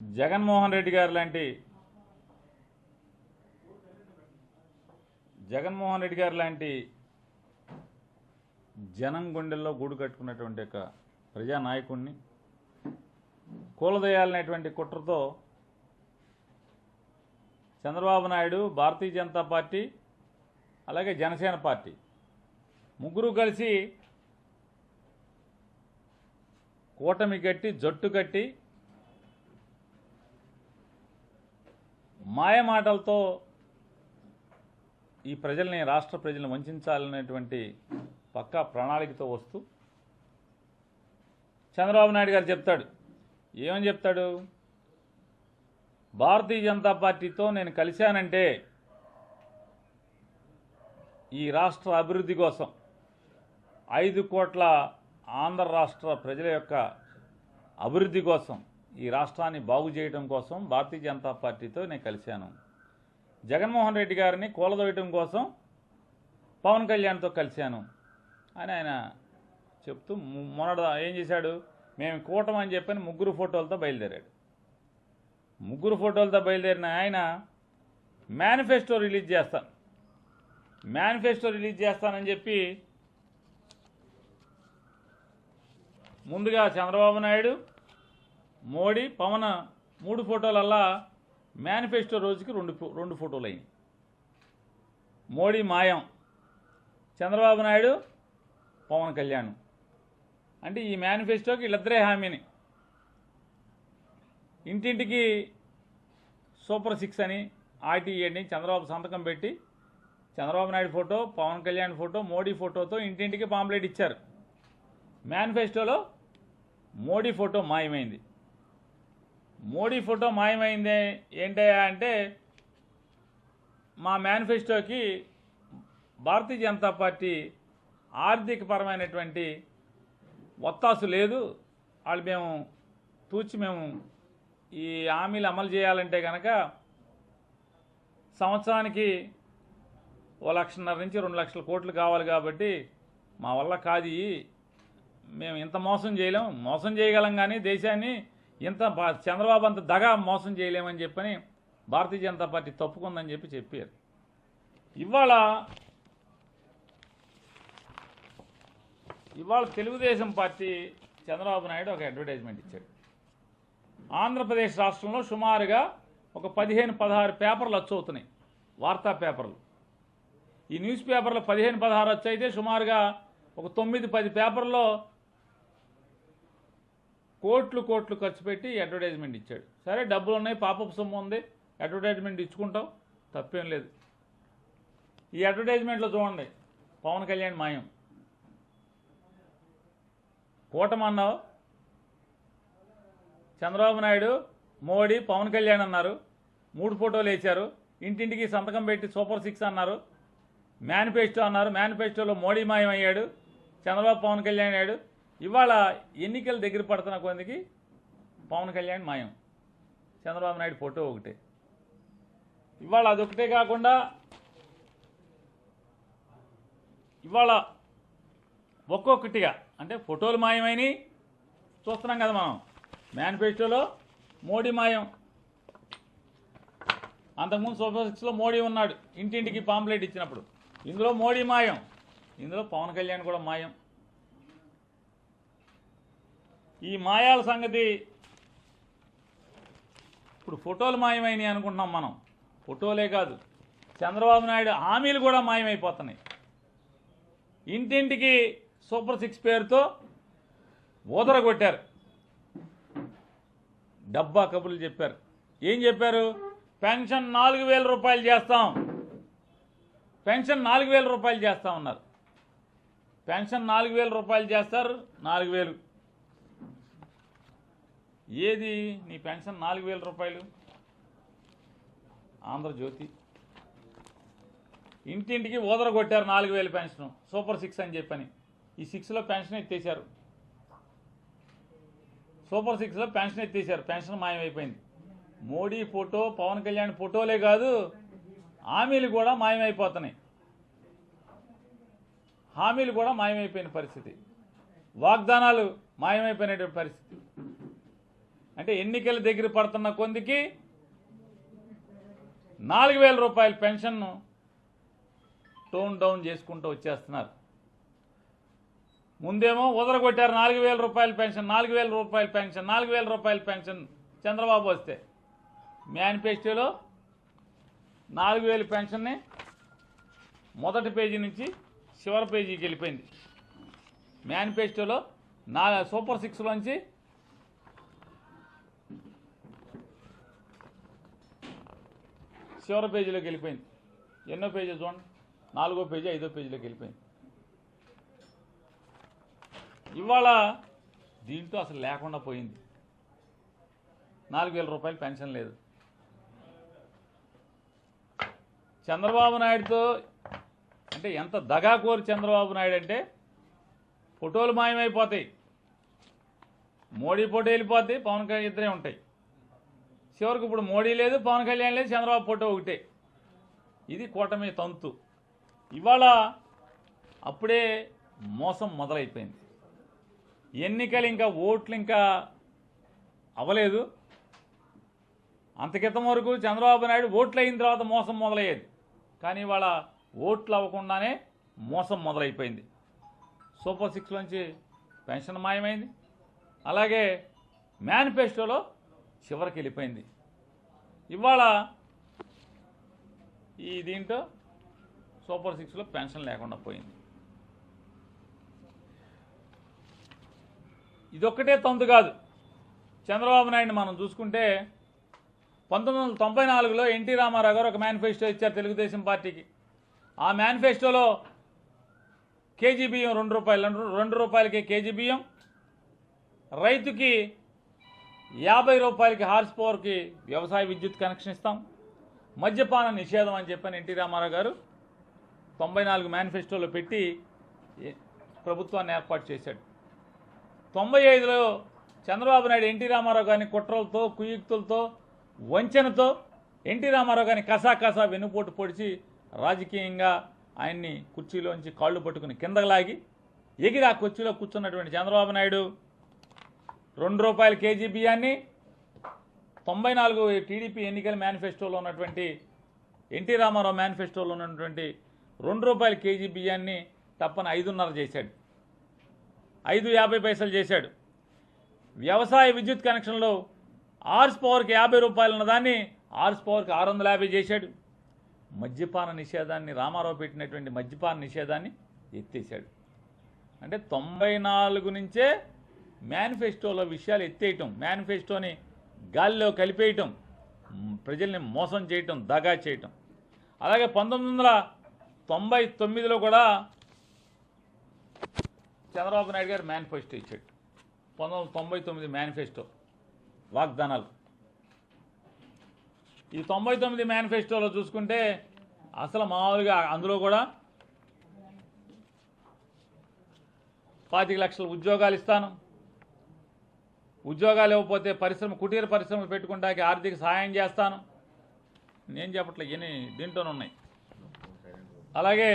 జగన్మోహన్ రెడ్డి గారు లాంటి జగన్మోహన్ రెడ్డి గారు లాంటి జనం గుండెల్లో గూడు కట్టుకున్నటువంటి ఒక ప్రజానాయకుడిని కూలదయాలనేటువంటి కుట్రతో చంద్రబాబు నాయుడు భారతీయ జనతా పార్టీ అలాగే జనసేన పార్టీ ముగ్గురు కలిసి కూటమి కట్టి జట్టు కట్టి మాయమాటలతో ఈ ప్రజల్ని రాష్ట్ర ప్రజలను వంచాలనేటువంటి పక్కా ప్రణాళికతో వస్తూ చంద్రబాబు నాయుడు గారు చెప్తాడు. ఏమని చెప్తాడు? భారతీయ జనతా పార్టీతో నేను కలిశానంటే ఈ రాష్ట్ర అభివృద్ధి కోసం ఐదు కోట్ల ఆంధ్ర రాష్ట్ర ప్రజల యొక్క అభివృద్ధి కోసం ఈ రాష్ట్రాన్ని బాగు చేయడం కోసం భారతీయ జనతా పార్టీతో నేను కలిశాను. జగన్మోహన్ రెడ్డి గారిని కూలదోయటం కోసం పవన్ కళ్యాణ్తో కలిశాను. అని ఆయన చెప్తూ మొన్నడ ఏం చేశాడు? మేము కూటమి అని చెప్పని ముగ్గురు ఫోటోలతో బయలుదేరాడు. ముగ్గురు ఫోటోలతో బయలుదేరిన ఆయన మేనిఫెస్టో రిలీజ్ చేస్తాను. మేనిఫెస్టో రిలీజ్ చేస్తానని చెప్పి ముందుగా చంద్రబాబు నాయుడు మోడీ పవన్ మూడు ఫోటోలల్లా మేనిఫెస్టో రోజుకి రెండు ఫో- రెండు ఫోటోలు అయ్యాయి మోడీ మాయం చంద్రబాబు నాయుడు పవన్ కళ్యాణ్. అంటే ఈ మేనిఫెస్టోకి వీళ్ళిద్దరే హామీని. ఇంటింటికి సూపర్ సిక్స్ అని ఆర్టీఈ అని చంద్రబాబు సంతకం పెట్టి చంద్రబాబు నాయుడు ఫోటో పవన్ కళ్యాణ్ ఫోటో మోడీ ఫోటోతో ఇంటింటికి పాంప్లెట్ ఇచ్చారు. మేనిఫెస్టోలో మోడీ ఫోటో మాయమైంది. మోడీ ఫోటో మాయమైంది ఏంటయ్యా అంటే మా మేనిఫెస్టోకి భారతీయ జనతా పార్టీ ఆర్థికపరమైనటువంటి ఒత్తాసు లేదు. వాళ్ళు మేము తూచి మేము ఈ హామీలు అమలు చేయాలంటే కనుక సంవత్సరానికి ఓ లక్షన్నర నుంచి రెండు లక్షల కోట్లు కావాలి కాబట్టి మా వల్ల కాదు మేము ఇంత మోసం చేయలేం. మోసం చేయగలం కానీ దేశాన్ని ఇంత చంద్రబాబు అంత దగా మోసం చేయలేమని చెప్పని భారతీయ జనతా పార్టీ తప్పుకుందని చెప్పి చెప్పారు. ఇవాళ ఇవాళ తెలుగుదేశం పార్టీ చంద్రబాబు నాయుడు ఒక అడ్వర్టైజ్మెంట్ ఇచ్చాడు. ఆంధ్రప్రదేశ్ రాష్ట్రంలో సుమారుగా ఒక పదిహేను పదహారు పేపర్లు వచ్చవుతున్నాయి వార్తా పేపర్లు. ఈ న్యూస్ పేపర్లో పదిహేను పదహారు వచ్చైతే సుమారుగా ఒక తొమ్మిది పది పేపర్లో కోట్లు కోట్లు ఖర్చు పెట్టి అడ్వర్టైజ్మెంట్ ఇచ్చాడు. సరే డబ్బులు ఉన్నాయి పాపపు సొమ్ము ఉంది అడ్వర్టైజ్మెంట్ ఇచ్చుకుంటాం తప్పేం లేదు. ఈ అడ్వర్టైజ్మెంట్లో చూడండి పవన్ కళ్యాణ్ మాయం. కూటమన్నావు? చంద్రబాబు నాయుడు మోడీ పవన్ కళ్యాణ్ అన్నారు మూడు ఫోటోలు వేశారు ఇంటింటికి సంతకం పెట్టి సూపర్ సిక్స్ అన్నారు మేనిఫెస్టో అన్నారు మేనిఫెస్టోలో మోడీ మాయం అయ్యాడు చంద్రబాబు పవన్ కళ్యాణ్ అయ్యాడు ఇవాళ ఎన్నికలు దగ్గర పడుతున్న కొందికి పవన్ కళ్యాణ్ మాయం. చంద్రబాబు నాయుడు ఫోటో ఒకటే. ఇవాళ అదొకటే కాకుండా ఇవాళ ఒక్కొక్కటిగా అంటే ఫోటోలు మాయమైనవి చూస్తున్నాం కదా మనం. మేనిఫెస్టోలో మోడీ మాయం. అంతకుముందు సూపర్ సిక్స్లో మోడీ ఉన్నాడు. ఇంటింటికి పాంప్లెట్ ఇచ్చినప్పుడు. ఇందులో మోడీ మాయం. ఇందులో పవన్ కళ్యాణ్ కూడా మాయం. ఈ మాయాల సంగతి ఇప్పుడు ఫోటోలు మాయమైనవి అనుకుంటున్నాం మనం. ఫోటోలే కాదు. చంద్రబాబు నాయుడు హామీలు కూడా మాయమైపోతున్నాయి. ఇంటింటికి సూపర్ సిక్స్ పేరుతో ఊదర కొట్టారు డబ్బా కబుర్లు చెప్పారు. ఏం చెప్పారు? పెన్షన్ నాలుగు వేల రూపాయలు చేస్తాం. పెన్షన్ నాలుగు వేల రూపాయలు చేస్తామన్నారు. పెన్షన్ నాలుగు వేల రూపాయలు చేస్తారు నాలుగు వేలు ఏది? నీ పెన్షన్ నాలుగు వేల రూపాయలు. ఆంధ్రజ్యోతి. ఇంటింటికి ఊదర కొట్టారు నాలుగు వేల పెన్షన్. సూపర్ సిక్స్ అని చెప్పని. ఈ సిక్స్లో పెన్షన్ ఎత్తేసారు సూపర్ సిక్స్లో పెన్షన్ ఎత్తేసారు పెన్షన్ మాయమైపోయింది. మోడీ ఫోటో పవన్ కళ్యాణ్ ఫోటోలే కాదు హామీలు కూడా మాయమైపోతున్నాయి. హామీలు కూడా మాయమైపోయిన పరిస్థితి. వాగ్దానాలు మాయమైపోయినటువంటి పరిస్థితి. అంటే ఎన్నికల దగ్గర పడుతున్న కొందికి నాలుగు వేల రూపాయల పెన్షన్ను టోన్ డౌన్ చేసుకుంటూ వచ్చేస్తున్నారు. ముందేమో ఉదరగొట్టారు నాలుగు వేల రూపాయల పెన్షన్ నాలుగు వేల రూపాయల పెన్షన్ నాలుగు వేల రూపాయల పెన్షన్ చంద్రబాబు వస్తే. మేనిఫెస్టోలో నాలుగు వేల పెన్షన్ని మొదటి పేజీ నుంచి చివరి పేజీకి వెళ్ళిపోయింది. మేనిఫెస్టోలో నా సూపర్ సిక్స్లోంచి చివరి పేజీలోకి వెళ్ళిపోయింది. ఎన్నో పేజీ చూడండి. నాలుగో పేజీ ఐదో పేజీలోకి వెళ్ళిపోయింది. ఇవాళ దీంతో అసలు లేకుండా పోయింది. నాలుగు వేల రూపాయలు పెన్షన్ లేదు. చంద్రబాబు నాయుడుతో అంటే ఎంత దగాకోరు చంద్రబాబు నాయుడు అంటే ఫోటోలు మాయమైపోతాయి. మోడీ ఫోటో వెళ్ళిపోతాయి పవన్ కళ్యాణ్ ఇద్దరే ఉంటాయి. చివరికి ఇప్పుడు మోడీ లేదు పవన్ కళ్యాణ్ లేదు చంద్రబాబు ఫోటో ఒకటే. ఇది కూటమి తంతు. ఇవాళ అప్పుడే మోసం మొదలైపోయింది. ఎన్నికలు ఇంకా ఓట్లు ఇంకా అవ్వలేదు. అంతకితం వరకు చంద్రబాబు నాయుడు ఓట్లు అయిన తర్వాత మోసం మొదలయ్యేది. కానీ ఇవాళ ఓట్లు అవ్వకుండానే మోసం మొదలైపోయింది. Super సిక్స్లోంచి pension మాయమైంది. అలాగే మేనిఫెస్టోలో చివరికి వెళ్ళిపోయింది. ఇవాళ ఈ దీంట్లో సూపర్ సిక్స్లో పెన్షన్ లేకుండా పోయింది. ఇదొక్కటే తంతు కాదు. చంద్రబాబు నాయుడు మనం చూసుకుంటే పంతొమ్మిది వందల తొంభై నాలుగులో ఎన్టీ రామారావు గారు ఒక మేనిఫెస్టో ఇచ్చారు తెలుగుదేశం పార్టీకి. ఆ మేనిఫెస్టోలో కేజీ బియ్యం రెండు రూపాయలు రెండు- రెండు కేజీ బియ్యం రైతుకి యాభై రూపాయలకి హార్స్ పవర్కి వ్యవసాయ విద్యుత్ కనెక్షన్ ఇస్తాం. మద్యపాన నిషేధం అని చెప్పని ఎన్టీ రామారావు గారు తొంభై నాలుగు మేనిఫెస్టోలో పెట్టి ప్రభుత్వాన్ని ఏర్పాటు చేశాడు. తొంభై ఐదులో చంద్రబాబు నాయుడు ఎన్టీ రామారావు గారిని కుట్రలతో కుయుక్తులతో వంచనతో ఎన్టీ రామారావు గారిని కసా కసా వెన్నుపోటు పొడిచి రాజకీయంగా ఆయన్ని కుర్చీలోంచి కాళ్ళు పట్టుకుని కిందకు లాగి ఎగిరి ఆ కుర్చీలో కూర్చున్నటువంటి చంద్రబాబు నాయుడు రెండు రూపాయల కేజీ బియ్యాన్ని తొంభై నాలుగు టీడీపీ ఎన్నికల మేనిఫెస్టోలో ఉన్నటువంటి ఎన్టీ రామారావు మేనిఫెస్టోలో ఉన్నటువంటి రెండు రూపాయల కేజీ బియ్యాన్ని తప్పని ఐదున్నర చేశాడు. ఐదు యాభై పైసలు చేశాడు. వ్యవసాయ విద్యుత్ కనెక్షన్లో ఆర్స్ పవర్కి యాభై రూపాయలు ఉన్నదాన్ని ఆర్స్ పవర్కి ఆరు వందల యాభై చేశాడు. మద్యపాన నిషేధాన్ని రామారావు పెట్టినటువంటి మద్యపాన నిషేధాన్ని ఎత్తేసాడు అంటే తొంభై నాలుగు నుంచే మేనిఫెస్టోలో విషయాలు ఎత్తేయటం మేనిఫెస్టోని గాలిలో కలిపేయటం ప్రజల్ని మోసం చేయటం దగా చేయటం. అలాగే పంతొమ్మిది వందల తొంభై తొమ్మిదిలో కూడా చంద్రబాబు నాయుడు గారు మేనిఫెస్టో ఇచ్చాడు. పంతొమ్మిది వందల తొంభై తొమ్మిది మేనిఫెస్టో వాగ్దానాలు. ఈ తొంభై తొమ్మిది మేనిఫెస్టోలో చూసుకుంటే అసలు మామూలుగా అందులో కూడా పాతిక లక్షల ఉద్యోగాలు ఇస్తాను ఉద్యోగాలు ఇవ్వకపోతే పరిశ్రమ కుటీర పరిశ్రమలు పెట్టుకుంటానికి ఆర్థిక సహాయం చేస్తాను. నేను చెప్పట్లే ఇవన్నీ దీంట్లోనే ఉన్నాయి. అలాగే